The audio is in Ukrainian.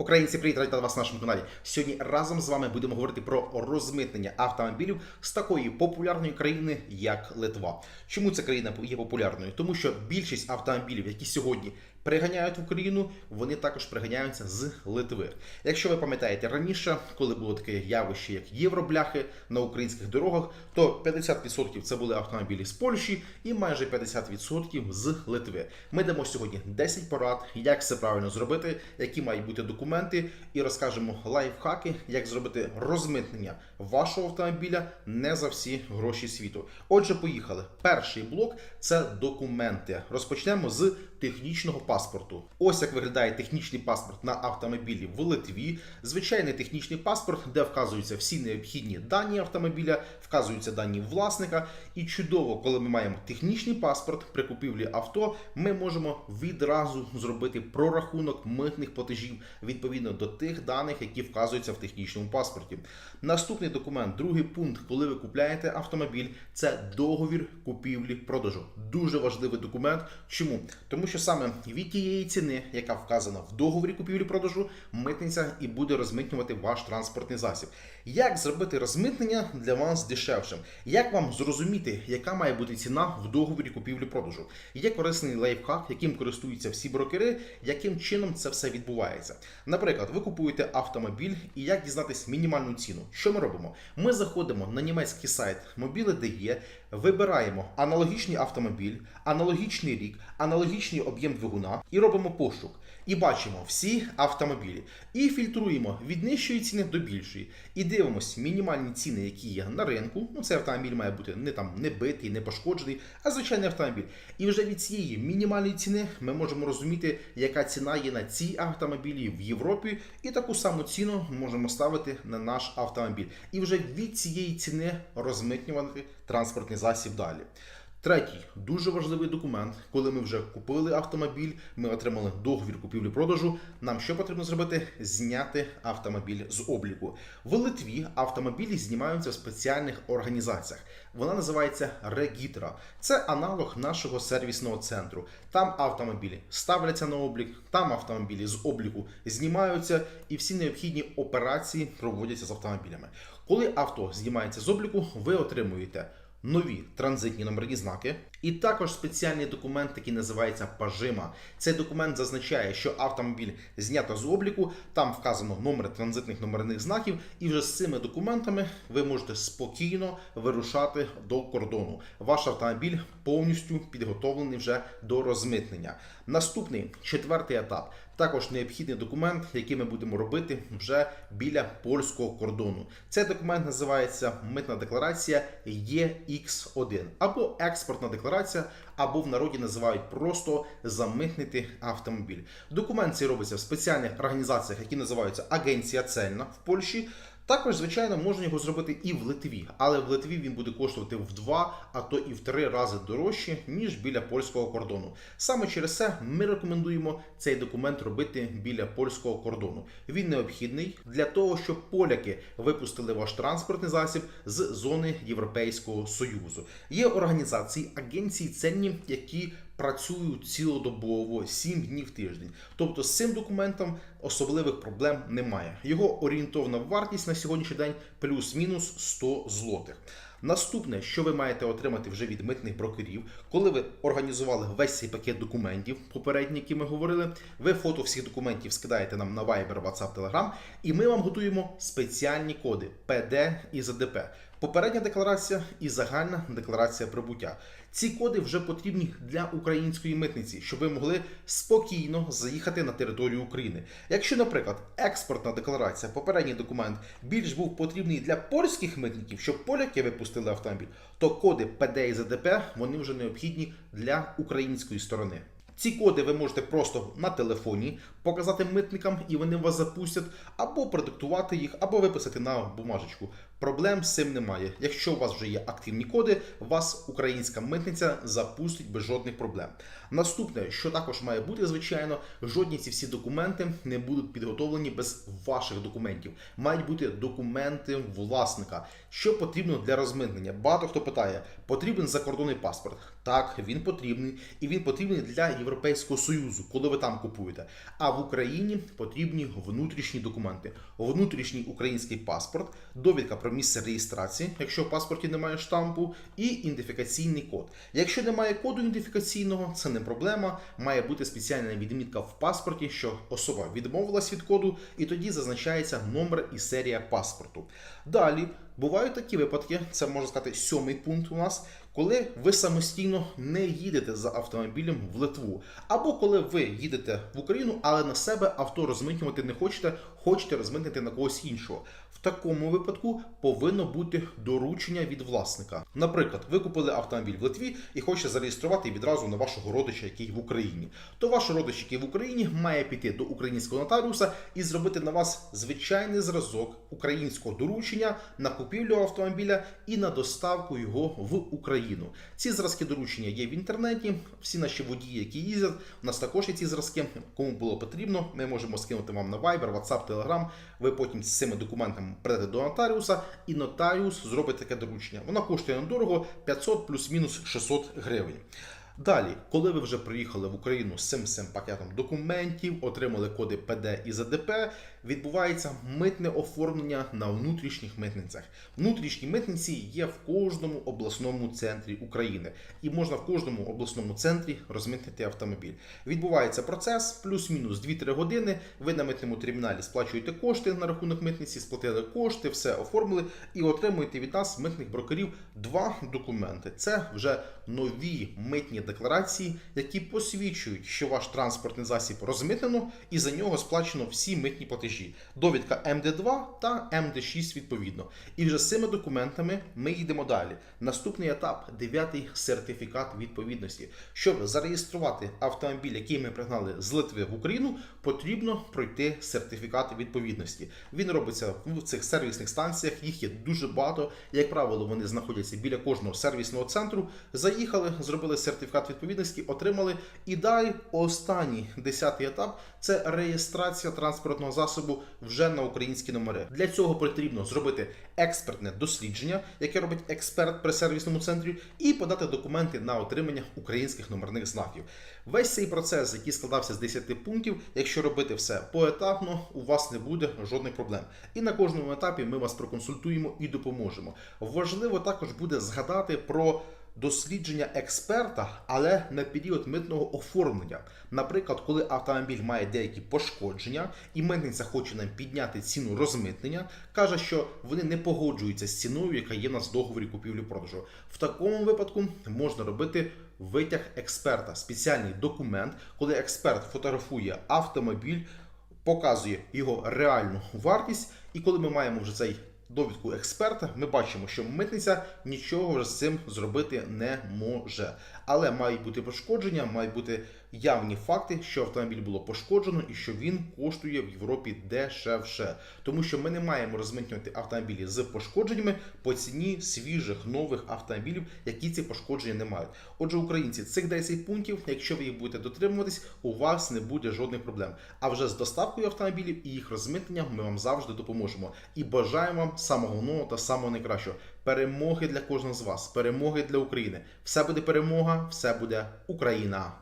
Українці, привіт, раді вас на нашому каналі. Сьогодні разом з вами будемо говорити про розмитнення автомобілів з такої популярної країни, як Литва. Чому ця країна є популярною? Тому що більшість автомобілів, які сьогодні приганяють в Україну, вони також приганяються з Литви. Якщо ви пам'ятаєте раніше, коли було таке явище, як євробляхи на українських дорогах, то 50% це були автомобілі з Польщі і майже 50% з Литви. Ми дамо сьогодні 10 порад, як це правильно зробити, які мають бути документи, і розкажемо лайфхаки, як зробити розмитнення вашого автомобіля не за всі гроші світу. Отже, поїхали. Перший блок це документи. Розпочнемо з технічного паспорту. Ось як виглядає технічний паспорт на автомобілі в Литві. Звичайний технічний паспорт, де вказуються всі необхідні дані автомобіля, вказуються дані власника. І чудово, коли ми маємо технічний паспорт при купівлі авто, ми можемо відразу зробити прорахунок митних платежів відповідно до тих даних, які вказуються в технічному паспорті. Наступний документ, другий пункт, коли ви купляєте автомобіль, це договір купівлі-продажу. Дуже важливий документ. Чому? Тому що саме від тієї ціни, яка вказана в договорі купівлі-продажу, митниця і буде розмитнювати ваш транспортний засіб. Як зробити розмитнення для вас дешевшим? Як вам зрозуміти, яка має бути ціна в договорі купівлі-продажу? Є корисний лайфхак, яким користуються всі брокери, яким чином це все відбувається. Наприклад, ви купуєте автомобіль і як дізнатись мінімальну ціну? Що ми робимо? Ми заходимо на німецький сайт Mobile.de, вибираємо аналогічний автомобіль, аналогічний рік, аналогічний об'єм двигуна і робимо пошук. І бачимо всі автомобілі. І фільтруємо від нижчої ціни до більшої. І дивимося мінімальні ціни, які є на ринку. Ну, цей автомобіль має бути не там не битий, не пошкоджений, а звичайний автомобіль. І вже від цієї мінімальної ціни ми можемо розуміти, яка ціна є на ці автомобілі в Європі, і таку саму ціну можемо ставити на наш автомобіль. І вже від цієї ціни розмитнювати транспортний засіб далі. Третій дуже важливий документ, коли ми вже купили автомобіль, ми отримали договір купівлі-продажу. Нам що потрібно зробити? Зняти автомобіль з обліку. В Литві автомобілі знімаються в спеціальних організаціях. Вона називається Регітра. Це аналог нашого сервісного центру. Там автомобілі ставляться на облік, там автомобілі з обліку знімаються, і всі необхідні операції проводяться з автомобілями. Коли авто знімається з обліку, ви отримуєте нові транзитні номерні знаки, і також спеціальний документ, який називається пажима. Цей документ зазначає, що автомобіль знято з обліку, там вказано номер транзитних номерних знаків, і вже з цими документами ви можете спокійно вирушати до кордону. Ваш автомобіль повністю підготовлений вже до розмитнення. Наступний четвертий етап. Також необхідний документ, який ми будемо робити вже біля польського кордону. Цей документ називається митна декларація ex 1 або експортна декларація, або в народі називають просто замитнити автомобіль. Документ цей робиться в спеціальних організаціях, які називаються Агенція Цельна в Польщі. Також, звичайно, можна його зробити і в Литві, але в Литві він буде коштувати в два, а то і в три рази дорожче, ніж біля польського кордону. Саме через це ми рекомендуємо цей документ робити біля польського кордону. Він необхідний для того, щоб поляки випустили ваш транспортний засіб з зони Європейського Союзу. Є організації, агенції ценні, які працюють цілодобово 7 днів в тиждень. Тобто з цим документом особливих проблем немає. Його орієнтовна вартість на сьогоднішній день плюс-мінус 100 злотих. Наступне, що ви маєте отримати вже від митних брокерів, коли ви організували весь цей пакет документів, попередні, які ми говорили, ви фото всіх документів скидаєте нам на Viber, WhatsApp, Telegram, і ми вам готуємо спеціальні коди PD і ЗДП. Попередня декларація і загальна декларація прибуття. Ці коди вже потрібні для української митниці, щоб ви могли спокійно заїхати на територію України. Якщо, наприклад, експортна декларація, попередній документ, більш був потрібний для польських митників, щоб поляки випустили автомобіль, то коди ПД і ЗДП вони вже необхідні для української сторони. Ці коди ви можете просто на телефоні показати митникам, і вони вас запустять, або продиктувати їх, або виписати на бумажечку. Проблем з цим немає. Якщо у вас вже є активні коди, вас українська митниця запустить без жодних проблем. Наступне, що також має бути, звичайно, жодні ці всі документи не будуть підготовлені без ваших документів. Мають бути документи власника. Що потрібно для розмитнення? Багато хто питає: потрібен закордонний паспорт? Так, він потрібний, і він потрібний для Європейського союзу, коли ви там купуєте. А в Україні потрібні внутрішні документи: внутрішній український паспорт, довідка про місце реєстрації, якщо в паспорті немає штампу, і ідентифікаційний код. Якщо немає коду ідентифікаційного, це не проблема. Має бути спеціальна відмітка в паспорті, що особа відмовилась від коду, і тоді зазначається номер і серія паспорту. Далі бувають такі випадки, це можна сказати сьомий пункт у нас. Коли ви самостійно не їдете за автомобілем в Литву, або коли ви їдете в Україну, але на себе авто розмитнювати не хочете, хочете розмитнити на когось іншого. В такому випадку повинно бути доручення від власника. Наприклад, ви купили автомобіль в Литві і хочете зареєструвати відразу на вашого родича, який в Україні. То ваш родич, який в Україні, має піти до українського нотаріуса і зробити на вас звичайний зразок українського доручення на купівлю автомобіля і на доставку його в Україну. Ці зразки доручення є в інтернеті. Всі наші водії, які їздять, у нас також є ці зразки. Кому було потрібно, ми можемо скинути вам на Viber, WhatsApp, Telegram. Ви потім з цими документами прийдете до нотаріуса, і нотаріус зробить таке доручення. Воно коштує недорого 500 плюс-мінус 600 гривень. Далі, коли ви вже приїхали в Україну з цим цим пакетом документів, отримали коди ПД і ЗДП, відбувається митне оформлення на внутрішніх митницях. Внутрішні митниці є в кожному обласному центрі України, і можна в кожному обласному центрі розмитнити автомобіль. Відбувається процес плюс-мінус 2-3 години. Ви на митному терміналі сплачуєте кошти на рахунок митниці, сплатили кошти, все оформили і отримуєте від нас митних брокерів два документи. Це вже нові митні декларації, які посвідчують, що ваш транспортний засіб розмитнено і за нього сплачено всі митні платежі. Довідка МД2 та МД6 відповідно. І вже з цими документами ми йдемо далі. Наступний етап дев'ятий сертифікат відповідності. Щоб зареєструвати автомобіль, який ми пригнали з Литви в Україну, потрібно пройти сертифікат відповідності. Він робиться в цих сервісних станціях. Їх є дуже багато. Як правило, вони знаходяться біля кожного сервісного центру. Заїхали, зробили сертифікат відповідності, отримали. І далі останній десятий етап це реєстрація транспортного засобу вже на українські номери. Для цього потрібно зробити експертне дослідження, яке робить експерт при сервісному центрі, і подати документи на отримання українських номерних знаків. Весь цей процес, який складався з 10 пунктів, якщо робити все поетапно, у вас не буде жодних проблем. І на кожному етапі ми вас проконсультуємо і допоможемо. Важливо також буде згадати про дослідження експерта, але на період митного оформлення. Наприклад, коли автомобіль має деякі пошкодження, і митниця хоче нам підняти ціну розмитнення, каже, що вони не погоджуються з ціною, яка є у нас договорі купівлі-продажу. В такому випадку можна робити. Витяг експерта, спеціальний документ, коли експерт фотографує автомобіль, показує його реальну вартість, і коли ми маємо вже цей довідку експерта, ми бачимо, що митниця нічого вже з цим зробити не може. Але мають бути пошкодження, мають бути явні факти, що автомобіль було пошкоджено і що він коштує в Європі дешевше. Тому що ми не маємо розмитнювати автомобілі з пошкодженнями по ціні свіжих нових автомобілів, які ці пошкодження не мають. Отже, українці, цих 10 пунктів, якщо ви їх будете дотримуватись, у вас не буде жодних проблем. А вже з доставкою автомобілів і їх розмитненням ми вам завжди допоможемо. І бажаємо самого головного та самого найкращого. Перемоги для кожного з вас, перемоги для України. Все буде перемога, все буде Україна.